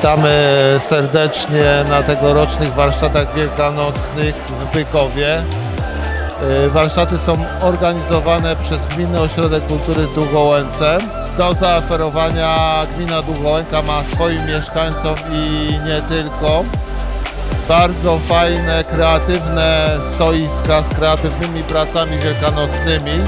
Witamy serdecznie na tegorocznych warsztatach wielkanocnych w Bykowie. E, Warsztaty są organizowane przez Gminny Ośrodek Kultury Długołęce. Do zaoferowania gmina Długołęka ma swoim mieszkańcom i nie tylko. Bardzo fajne, kreatywne stoiska z kreatywnymi pracami wielkanocnymi.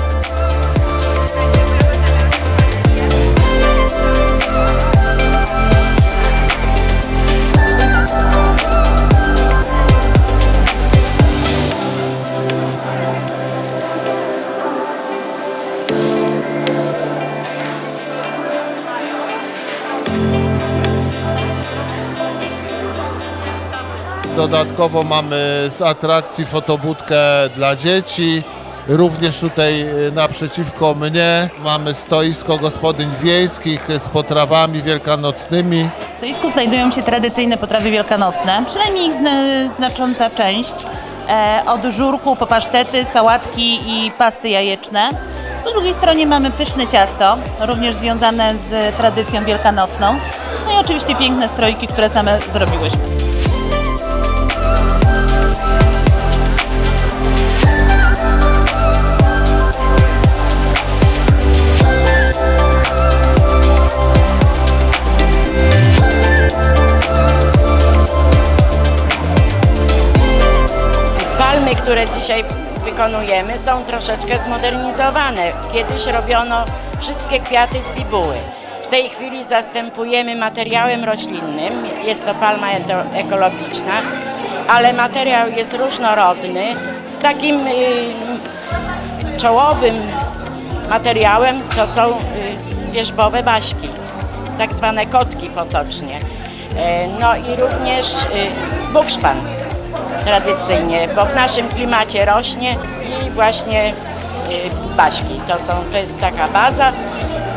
Dodatkowo mamy z atrakcji fotobudkę dla dzieci. Również tutaj y, naprzeciwko mnie mamy stoisko gospodyń wiejskich z potrawami wielkanocnymi. W stoisku znajdują się tradycyjne potrawy wielkanocne, przynajmniej ich zna, znacząca część. E, od żurku po pasztety, sałatki i pasty jajeczne. Po drugiej stronie mamy pyszne ciasto, również związane z tradycją wielkanocną. No i oczywiście piękne strojki, które same zrobiłyśmy. Które dzisiaj wykonujemy, są troszeczkę zmodernizowane. Kiedyś robiono wszystkie kwiaty z bibuły. W tej chwili zastępujemy materiałem roślinnym. Jest to palma eko- ekologiczna, ale materiał jest różnorodny. Takim y, czołowym materiałem to są y, wierzbowe baśki, tak zwane kotki potocznie. E, No i również y, bukszpan tradycyjnie, bo w naszym klimacie rośnie i właśnie y, baśki. To, są, to jest taka baza.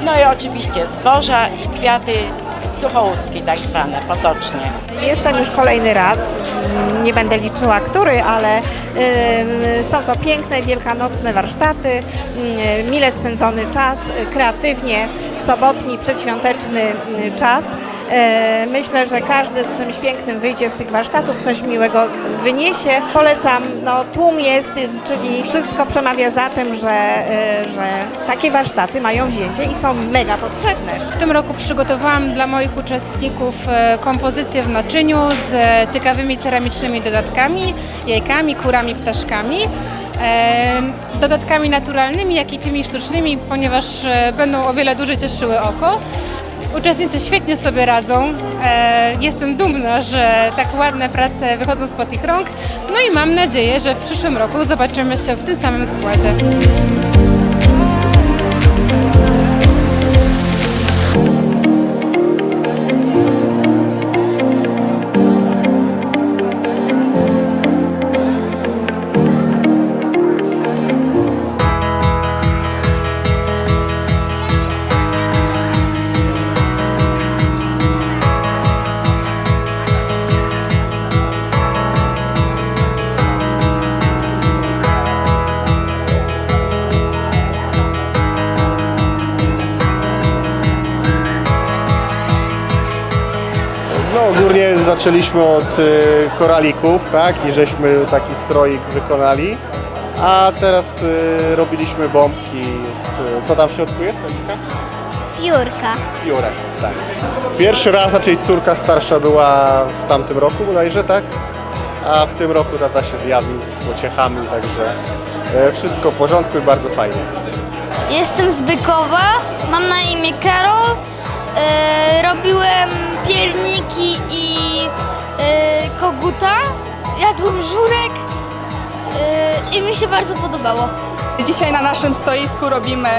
No i oczywiście zboża i kwiaty suchołuski tak zwane, potocznie. Jestem już kolejny raz, nie będę liczyła który, ale ym, są to piękne, wielkanocne warsztaty, ym, mile spędzony czas, y, kreatywnie, w sobotni, przedświąteczny y, czas. Y, Myślę, że każdy z czymś pięknym wyjdzie z tych warsztatów, coś miłego wyniesie. Polecam, no tłum jest, czyli wszystko przemawia za tym, że, y, że takie warsztaty mają wzięcie i są mega potrzebne. W tym roku przygotowałam dla moich uczestników e, kompozycję w naczyniu z e, ciekawymi ceramicznymi dodatkami, jajkami, kurami, ptaszkami. e, Dodatkami naturalnymi, jak i tymi sztucznymi, ponieważ e, będą o wiele dłużej cieszyły oko. Uczestnicy świetnie sobie radzą. E, Jestem dumna, że tak ładne prace wychodzą spod ich rąk. No i mam nadzieję, że w przyszłym roku zobaczymy się w tym samym składzie. Ogólnie zaczęliśmy od y, koralików, tak? I żeśmy taki stroik wykonali. A teraz y, robiliśmy bombki z... Co tam w środku jest, Monika? Piórka. Piórek, tak. Pierwszy raz, znaczy córka starsza była w tamtym roku bodajże, tak? A w tym roku tata się zjawił z pociechami, także e, wszystko w porządku i bardzo fajnie. Jestem z Bykowa, mam na imię Karol. E, robiłem pierniki i e, koguta. Jadłem żurek e, i mi się bardzo podobało. Dzisiaj na naszym stoisku robimy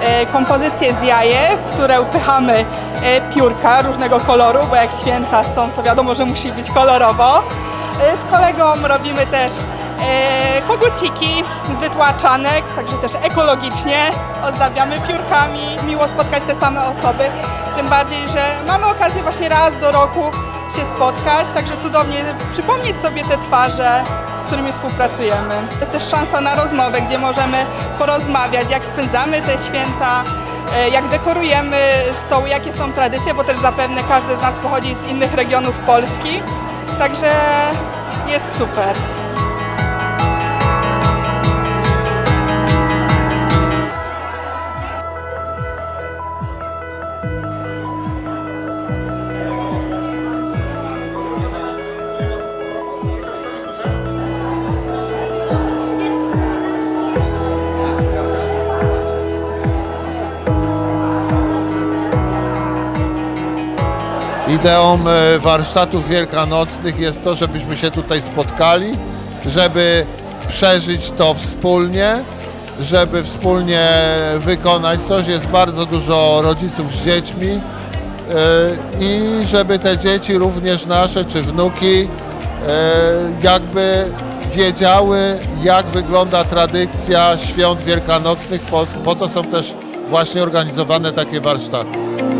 e, kompozycje z jajek, które upychamy e, piórka różnego koloru, bo jak święta są, to wiadomo, że musi być kolorowo. E, Z kolegą robimy też e, koguciki z wytłaczanek, także też ekologicznie ozdabiamy piórkami. Miło spotkać te same osoby, tym bardziej, że mamy okazję właśnie raz do roku się spotkać, także cudownie przypomnieć sobie te twarze, z którymi współpracujemy. Jest też szansa na rozmowę, gdzie możemy porozmawiać, jak spędzamy te święta, e, jak dekorujemy stoły, jakie są tradycje, bo też zapewne każdy z nas pochodzi z innych regionów Polski. Także jest super. Ideą e, warsztatów wielkanocnych jest to, żebyśmy się tutaj spotkali, żeby przeżyć to wspólnie, żeby wspólnie wykonać coś. Jest bardzo dużo rodziców z dziećmi e, i żeby te dzieci, również nasze czy wnuki, e, jakby wiedziały, jak wygląda tradycja świąt wielkanocnych. Po, po to są też właśnie organizowane takie warsztaty.